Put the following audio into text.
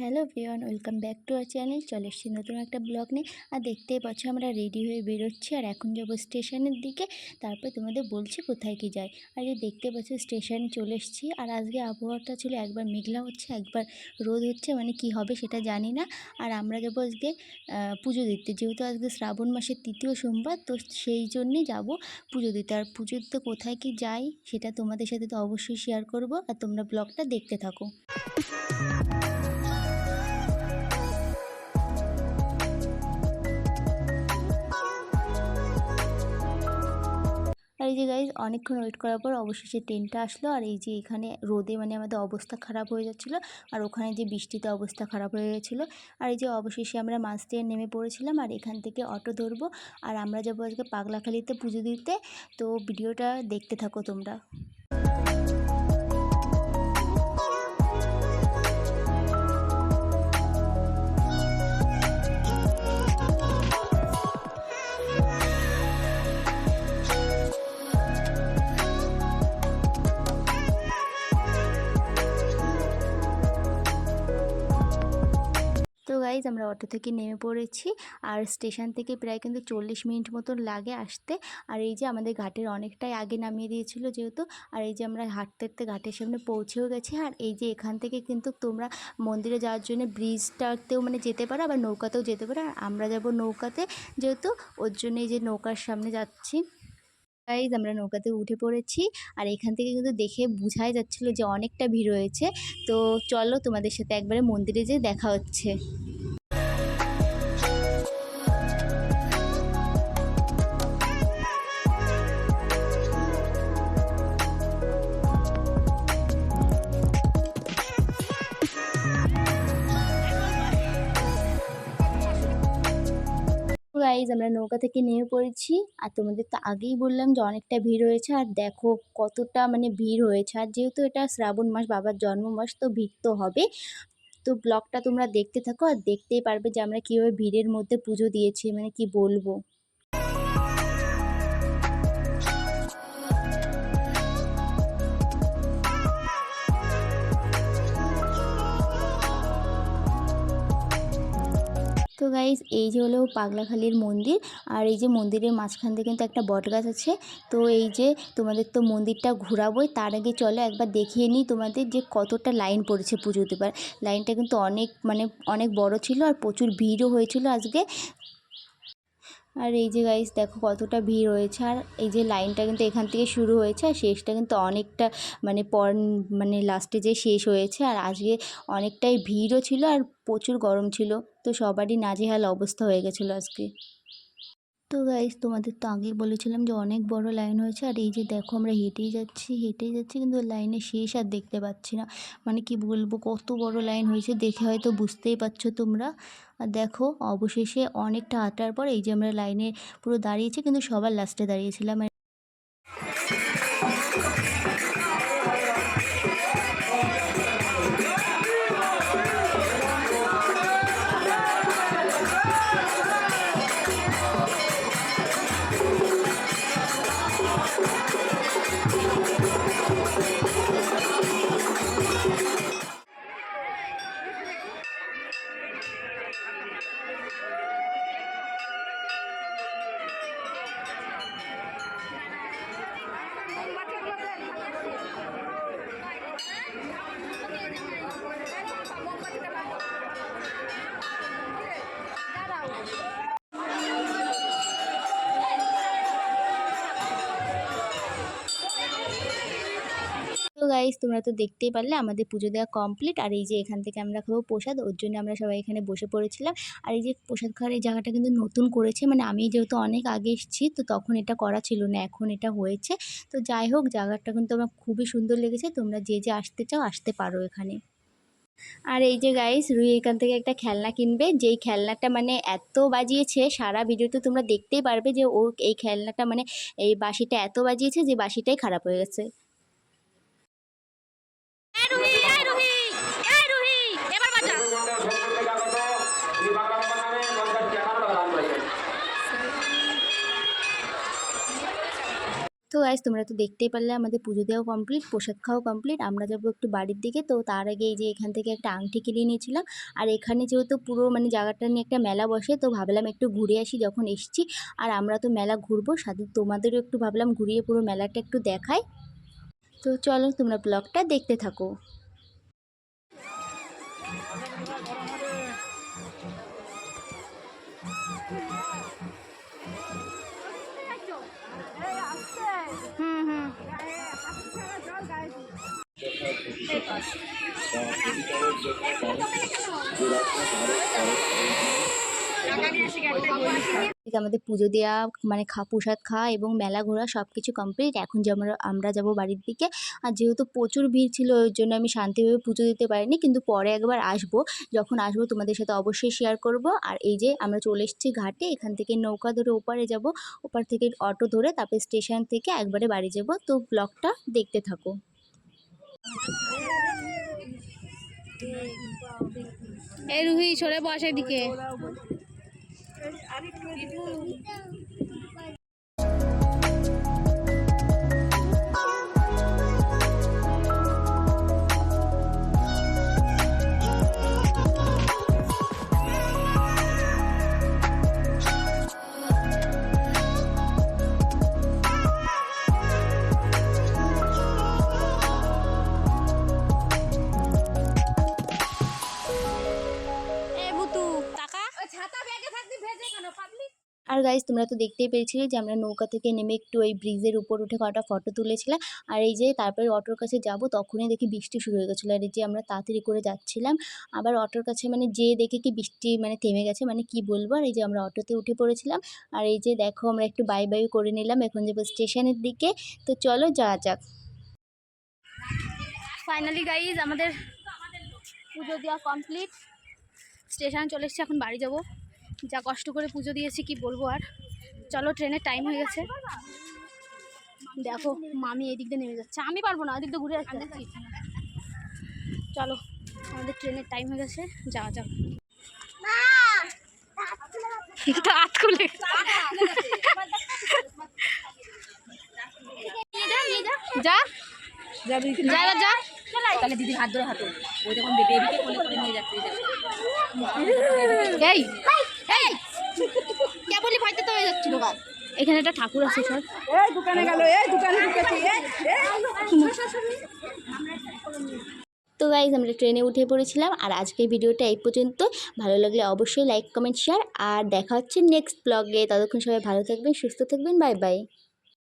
Hello Priyan welcome back to our channel. চলে এসেছি নতুন একটা ব্লগ নিয়ে। আর দেখতেই পাচ্ছ আমরা রেডি হয়ে বেরোচ্ছি। আর এখন যাব স্টেশনের দিকে। তারপর তোমাদের বলছি কোথায় কি যায়। আর এই দেখতে পাচ্ছ স্টেশনে চলে এসেছি। আর আজকে আবহাওয়াটা ছিল একবার মেঘলা হচ্ছে, একবার রোদ হচ্ছে মানে কি হবে সেটা জানি না। আর আমরা যাব আজকে পুজো দিতে। যেহেতু আজকে শ্রাবণ মাসের তৃতীয় সোমবার, তো সেই জন্যই যাব পুজো দিতে। আর পুজো দিতে কোথায় কি যাই, সেটা তোমাদের সাথে তো অবশ্যই শেয়ার করব। আর তোমরা ব্লগটা দেখতে থাকো। যে গাইজ অনেকক্ষণ ওয়েট করার পর অবশেষে ট্রেনটা আসলো। আর এই যে এখানে রোদে মানে আমাদের অবস্থা খারাপ হয়ে যাচ্ছিল। আর ওখানে যে বৃষ্টিতে অবস্থা খারাপ হয়ে গেছিল। আর এই যে অবশেষে আমরা মাছ দিয়ে নেমে পড়েছিলাম আর এখান থেকে অটো ধরবো। আর আমরা যাব আজকে পাগলাখালিতে পুজো দিতে। তো ভিডিওটা দেখতে থাকো তোমরা। গাইজ আমরা অটো থেকে নেমে পড়েছি। আর স্টেশন থেকে প্রায় কিন্তু চল্লিশ মিনিট মতন লাগে আসতে। আর এই যে আমাদের ঘাটের অনেকটাই আগে নামিয়ে দিয়েছিল যেহেতু। আর এই যে আমরা হাঁটতে হাঁটতে ঘাটের সামনে পৌঁছেও গেছি। আর এই যে এখান থেকে কিন্তু তোমরা মন্দিরে যাওয়ার জন্য ব্রিজটাতেও মানে যেতে পারো, আবার নৌকাতেও যেতে পারো। আর আমরা যাব নৌকাতে যেহেতু, ওর জন্য এই যে নৌকার সামনে যাচ্ছি। গাইজ আমরা নৌকাতে উঠে পড়েছি। আর এখান থেকে কিন্তু দেখে বোঝাই যাচ্ছিল যে অনেকটা ভিড় হয়েছে। তো চলো তোমাদের সাথে একবারে মন্দিরে যেয়ে দেখা হচ্ছে। গাইজ আমরা নৌকা থেকে নেমে পড়েছি। আর তোমাদের তো আগেই বললাম যে অনেকটা ভিড় হয়েছে। আর দেখো কতটা মানে ভিড় হয়েছে। আর যেহেতু এটা শ্রাবণ মাস, বাবার জন্ম মাস তো ভিড় তো হবে। তো ব্লগটা তোমরা দেখতে থাকো আর দেখতেই পারবে যে আমরা কীভাবে ভিড়ের মধ্যে পুজো দিয়েছি। মানে কি বলব? গাইজ এই যে হলো পাগলাখালির মন্দির, আর এই যে মন্দিরের মাঝখান দিয়ে কিন্তু একটা বটগাছ আছে। তো এই যে তোমাদের তো মন্দিরটা ঘোরাবোই, তার আগে চলো একবার দেখিয়ে নিই তোমাদের যে কতটা লাইন পড়েছে পুজো দেবার। লাইনটা কিন্তু অনেক মানে অনেক বড় ছিল আর প্রচুর ভিড়ও হয়েছিল আজকে। আর এই যে গাইস দেখো কতটা ভিড় হয়েছে আর এই যে লাইনটা কিন্তু এখান থেকে শুরু হয়েছে, আর শেষটা কিন্তু অনেকটা মানে পর মানে লাস্টে যে শেষ হয়েছে। আর আজকে অনেকটাই ভিড়ও ছিল, আর প্রচুর গরম ছিল। তো সবারই নাজেহাল অবস্থা হয়ে গেছিল আজকে। তো গাইজ তোমাদের তো আগেই বলেছিলাম যে অনেক বড় লাইন হয়েছে। আর এই যে দেখো আমরা হেঁটেই যাচ্ছি হেঁটেই যাচ্ছি কিন্তু লাইনে শেষ আর দেখতে পাচ্ছি না। মানে কি বলব, কত বড় লাইন হয়েছে দেখে হয়তো বুঝতেই পারছ তোমরা। আর দেখো, অবশেষে অনেকটা হাঁটার পর এই যে আমরা লাইনে পুরো দাঁড়িয়েছি, কিন্তু সবার লাস্টে দাঁড়িয়েছিলাম। গাইস তোমরা তো দেখতেই পারলে আমাদের পুজো দেওয়া কমপ্লিট আর এই যে এখান থেকে আমরা খাব প্রসাদ, ওর জন্য আমরা সবাই এখানে বসে পড়েছিলাম। আর এই যে প্রসাদ খাওয়ার এই জায়গাটা কিন্তু নতুন করেছে মানে আমি যেহেতু অনেক আগে এসেছি, তো তখন এটা করা ছিল না, এখন এটা হয়েছে। তো যাই হোক, জায়গাটা কিন্তু আমার খুবই সুন্দর লেগেছে, তোমরা যে যে আসতে চাও আসতে পারো এখানে। আর এই যে গাইস রুই এখান থেকে একটা খেলনা কিনবে, যেই খেলনাটা মানে এত বাজিয়েছে, সারা ভিডিওতে তোমরা দেখতেই পারবে যে ও এই খেলনাটা মানে এই বাঁশিটা এত বাজিয়েছে যে বাঁশিটাই খারাপ হয়ে গেছে এই রুহি এই রুহি এই রুহি এবার বাজা তো গাইজ তোমরা তো দেখতেই পারলে আমাদের পুজো দেওয়া কমপ্লিট প্রসাদ খাওয়া কমপ্লিট আমরা যাব একটু বাড়ির দিকে। তো তার আগে এই যে এখান থেকে একটা আংটি কিনে নিয়েছিলাম। আর এখানে যেহেতু পুরো মানে জায়গাটা নিয়ে একটা মেলা বসে, তো ভাবলাম একটু ঘুরে আসি যখন এসছি। আর আমরা তো মেলা ঘুরবো, সাথে তোমাদেরও একটু ভাবলাম ঘুরিয়ে পুরো মেলাটা একটু দেখাই। তো চলো তোমরা ব্লগটা দেখতে থাকো। আমাদের পুজো দেওয়া মানে খা, প্রসাদ খাওয়া এবং মেলা ঘোরা সব কিছু কমপ্লিট এখন যে আমরা আমরা যাব বাড়ির দিকে। আর যেহেতু প্রচুর ভিড় ছিল, ওই জন্য আমি শান্তিভাবে পুজো দিতে পারিনি, কিন্তু পরে একবার আসব। যখন আসব, তোমাদের সাথে অবশ্যই শেয়ার করব। আর এই যে আমরা চলে এসেছি ঘাটে, এখান থেকে নৌকা ধরে ওপারে যাব। ওপার থেকে অটো ধরে তারপরে স্টেশন থেকে একবারে বাড়ি যাব। তো ব্লগটা দেখতে থাকো। এই রুহি সরে বস এদিকে। গাইজ তোমরা তো দেখতেই পেরেছিলে যে আমরা নৌকা থেকে নেমে একটু ওই ব্রিজের উপর উঠে কটা ফটো তুলেছিলাম। আর এই যে তারপরে অটোর কাছে যাব, তখনই দেখি বৃষ্টি শুরু হয়ে গেছিল। আর এই যে আমরা তাড়াতাড়ি করে যাচ্ছিলাম, আবার অটোর কাছে মানে যেয়ে দেখে কি বৃষ্টি মানে থেমে গেছে মানে কি বলব? আর এই যে আমরা অটোতে উঠে পড়েছিলাম। আর এই যে দেখো, আমরা একটু বাই বাই করে নিলাম এখন যাব স্টেশনের দিকে। তো চলো যাওয়া যাক। ফাইনালি গাইজ আমাদের পুজো দেওয়া কমপ্লিট স্টেশনে চলে এসেছি, এখন বাড়ি যাব। যা কষ্ট করে পুজো দিয়েছি কি বলব আর চলো ট্রেনের টাইম হয়ে গেছে দেখো মামি এদিক দিয়ে নেমে যাচ্ছে আমি পারব না এদিক দিয়ে ঘুরে আসতে চলো আমাদের ট্রেনের টাইম হয়ে গেছে যাওয়া যাক দাঁত খুলে যা যাবি যা যা তাহলে দিদির হাত ধরে হাঁটো ওই যখন বেবিকে কোলে করে নিয়ে যাচ্ছে এই এই! কে ভয়তে তো হয়ে যাচ্ছিল। গাছ এখানে একটা ঠাকুর আছে স্যার। এই দোকানে গেল এই দোকানে ঢুকেছি তো গাইজ আমরা ট্রেনে উঠে পড়েছিলাম আর আজকের ভিডিওটা এই পর্যন্ত। ভালো লাগলে অবশ্যই লাইক কমেন্ট শেয়ার আর দেখা হচ্ছে নেক্সট ব্লগে ততক্ষণ সবাই ভালো থাকবেন সুস্থ থাকবেন বাই বাই